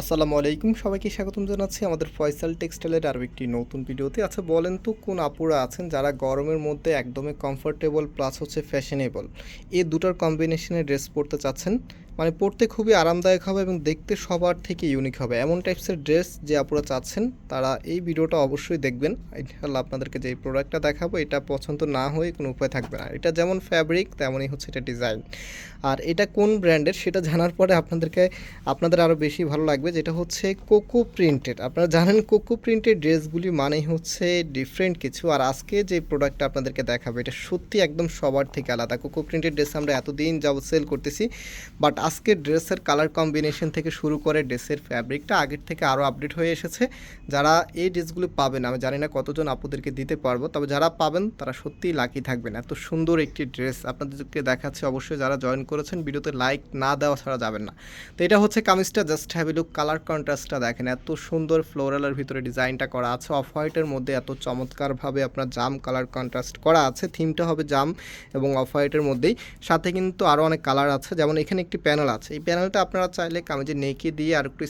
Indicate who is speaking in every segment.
Speaker 1: আসসালামু আলাইকুম, সবাইকে স্বাগতম জানাচ্ছি আমাদের ফয়সাল টেক্সটাইলের আরও একটি নতুন ভিডিওতে। আচ্ছা বলেন তো কোন আপুরা আছেন যারা গরমের মধ্যে একদমই কমফোর্টেবল প্লাস হচ্ছে ফ্যাশনেবল এই দুটার কম্বিনেশনে ড্রেস পরতে চাচ্ছেন। মানে পরতে খুবই আরামদায়ক হবে এবং দেখতে সবার থেকে ইউনিক হবে। এমন টাইপসের ড্রেস যে আপনারা চাচ্ছেন, তারা এই ভিডিওটা অবশ্যই দেখবেন। ইনশাল্লাহ আপনাদেরকে যে প্রোডাক্টটা দেখাবো, এটা পছন্দ না হয়ে কোনো উপায় থাকবে না। এটা যেমন ফ্যাব্রিক তেমনই হচ্ছে এটা ডিজাইন আর এটা কোন ব্র্যান্ডের সেটা জানার পরে আপনাদেরকে, আপনাদের আরও বেশি ভালো লাগবে, যেটা হচ্ছে কোকো প্রিন্টেড আপনারা জানেন কোকো প্রিন্টেড ড্রেসগুলি মানেই হচ্ছে ডিফারেন্ট কিছু। আর আজকে যে প্রোডাক্টটা আপনাদেরকে দেখাবো, এটা সত্যি একদম সবার থেকে আলাদা। কোকো প্রিন্টেড ড্রেস আমরা এতদিন যাবত সেল করতেছি বাট আজকে ড্রেসের কালার কম্বিনেশন থেকে শুরু করে ড্রেসের ফ্যাব্রিকটা আগের থেকে আরও আপডেট হয়ে এসেছে। যারা এই ড্রেসগুলো পাবেন আমি জানি না কতজন আপুদেরকে দিতে পারব, তবে যারা পাবেন তারা সত্যিই লাকি থাকবেন। এত সুন্দর একটি ড্রেস আপনাদেরকে দেখাচ্ছে অবশ্যই, যারা জয়েন করেছেন, ভিডিওতে লাইক না দেওয়া ছাড়া যাবেন না। তো এটা হচ্ছে কামিজটা জাস্ট হ্যাভ লুক কালার কন্ট্রাস্টটা দেখেন, এত সুন্দর ফ্লোরালের ভিতরে ডিজাইনটা করা আছে। অফ হোয়াইটের মধ্যে এত চমৎকারভাবে আপনার জাম কালার কন্ট্রাস্ট করা আছে থিমটা হবে জাম এবং অফ হোয়াইটের মধ্যেই। সাথে কিন্তু আরও অনেক কালার আছে, যেমন এখানে একটি প্যানেল আছে। এই প্যানেলটা আপনারা চাইলে কামিজে নেকে দিয়ে আর একটু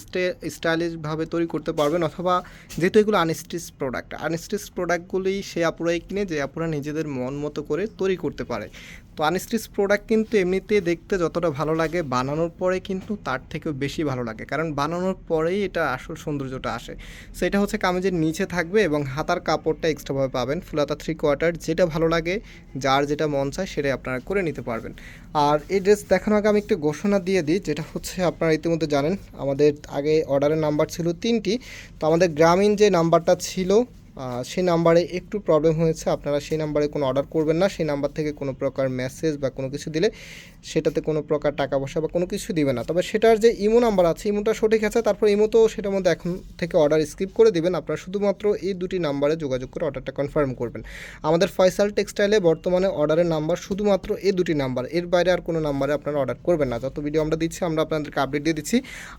Speaker 1: স্টাইলিশভাবে তৈরি করতে পারবেন অথবা যেহেতু এগুলো আনস্টিচ প্রোডাক্ট আনস্টিচ প্রোডাক্টগুলি সে আপুরাই কিনে যে আপুরা নিজেদের মন মতো করে তৈরি করতে পারে। তো আনস্টিচ প্রোডাক্ট কিন্তু এমনিতে দেখতে যতটা ভালো লাগে বানানোর পরে কিন্তু তার থেকেও বেশি ভালো লাগে। কারণ বানানোর পরেই এটা আসল সৌন্দর্যটা আসে। সো এটা হচ্ছে কামিজের নিচে থাকবে এবং হাতার কাপড়টা এক্সট্রাভাবে পাবেন, ফুলাতা থ্রি কোয়ার্টার যেটা ভালো লাগে, যার যেটা মন চায় সেটাই আপনারা করে নিতে পারবেন। আর এই ড্রেস দেখানোর আগে আমি একটু ঘোষণা দিয়ে দিই, যেটা হচ্ছে আপনারা ইতিমধ্যে জানেন, আমাদের আগে অর্ডারের নাম্বার ছিল তিনটি। তো আমাদের গ্রামীণ যে নাম্বারটা ছিল সেই নাম্বারে একটু প্রবলেম হয়েছে, আপনারা সেই নাম্বারে কোনো অর্ডার করবেন না, সেই নাম্বার থেকে কোনো প্রকার মেসেজ বা কোনো কিছু দিলে সেটাতে কোনো প্রকার টাকা পয়সা বা কোনো কিছু দিবে না। তবে সেটার যে ইমো নাম্বার আছে, ইমোটা সঠিক আছে, তারপর ইমো তো সেটার মধ্যে এখন থেকে অর্ডার স্কিপ করে দিবেন। আপনারা শুধুমাত্র এই দুটি নাম্বারে যোগাযোগ করে অর্ডারটা কনফার্ম করবেন। আমাদের ফয়সাল টেক্সটাইলে বর্তমানে অর্ডারের নাম্বার শুধুমাত্র এই দুটি নাম্বার এর বাইরে আর কোনো নাম্বারে আপনারা অর্ডার করবেন না। যত ভিডিও আমরা দিচ্ছি, আমরা আপনাদেরকে আপডেট দিয়ে দিচ্ছি।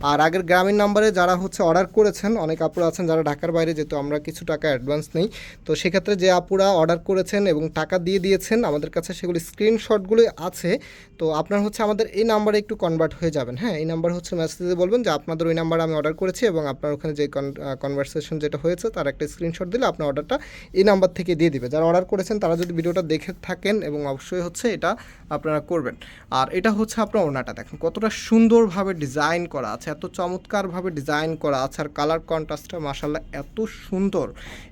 Speaker 1: আর আগের গ্রামীণ নাম্বারে যারা হচ্ছে অর্ডার করেছেন, অনেক আপুরা আছেন যারা ঢাকার বাইরে, যেহেতু আমরা কিছু টাকা অ্যাডভান্স নেই। তো সেক্ষেত্রে যে আপুরা অর্ডার করেছেন এবং টাকা দিয়ে দিয়েছেন, আমাদের কাছে সেগুলি স্ক্রিনশটগুলো আছে। তো আপনার হচ্ছে আমাদের এই নাম্বারে একটু কনভার্ট হয়ে যাবেন হ্যাঁ? এই নাম্বার হচ্ছে মেসেজে বলবেন যে, আপনাদের ওই নাম্বারে আমি অর্ডার করেছি এবং আপনার ওখানে যে কনভারসেশন যেটা হয়েছে, তার একটা স্ক্রিনশট দিলে আপনার অর্ডারটা এই নাম্বার থেকে দিয়ে দিবে। যারা অর্ডার করেছেন, তারা যদি ভিডিওটা দেখে থাকেন এবং অবশ্যই হচ্ছে এটা আপনারা করবেন। আর এটা হচ্ছে আপনার ওনাটা দেখেন কতটা সুন্দরভাবে ডিজাইন করা আছে, এত চমৎকারভাবে ডিজাইন করা আছে, আর কালার কন্ট্রাস্টটা মাসাল্লাহ এত সুন্দর।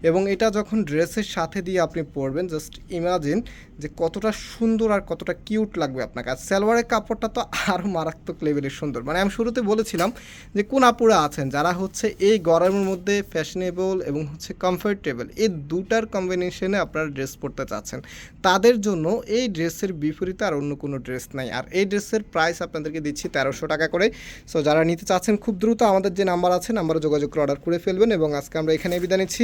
Speaker 1: এবং এটা যখন ড্রেসের সাথে দিয়ে আপনি পরবেন জাস্ট ইমাজিন যে কতটা সুন্দর আর কতটা কিউট লাগবে আপনাকে। আর সালোয়ারের কাপড়টা তো আরও মারাত্মক লেভেলের সুন্দর। মানে আমি শুরুতে বলেছিলাম যে কোন আপুরা আছেন যারা হচ্ছে এই গরমের মধ্যে ফ্যাশনেবল এবং হচ্ছে কমফোর্টেবল এই দুটার কম্বিনেশনে আপনারা ড্রেস পরতে চাচ্ছেন। তাদের জন্য এই ড্রেসের বিপরীতে আর অন্য কোনো ড্রেস নাই। আর এই ড্রেসের প্রাইস আপনাদেরকে দিচ্ছি তেরোশো টাকা করে। সো যারা নিতে চাচ্ছেন, খুব দ্রুত আমাদের যে নাম্বার আছে নাম্বারে যোগাযোগ করে অর্ডার করে ফেলবেন। এবং আজকে আমরা এখানে বিদায় নিচ্ছি।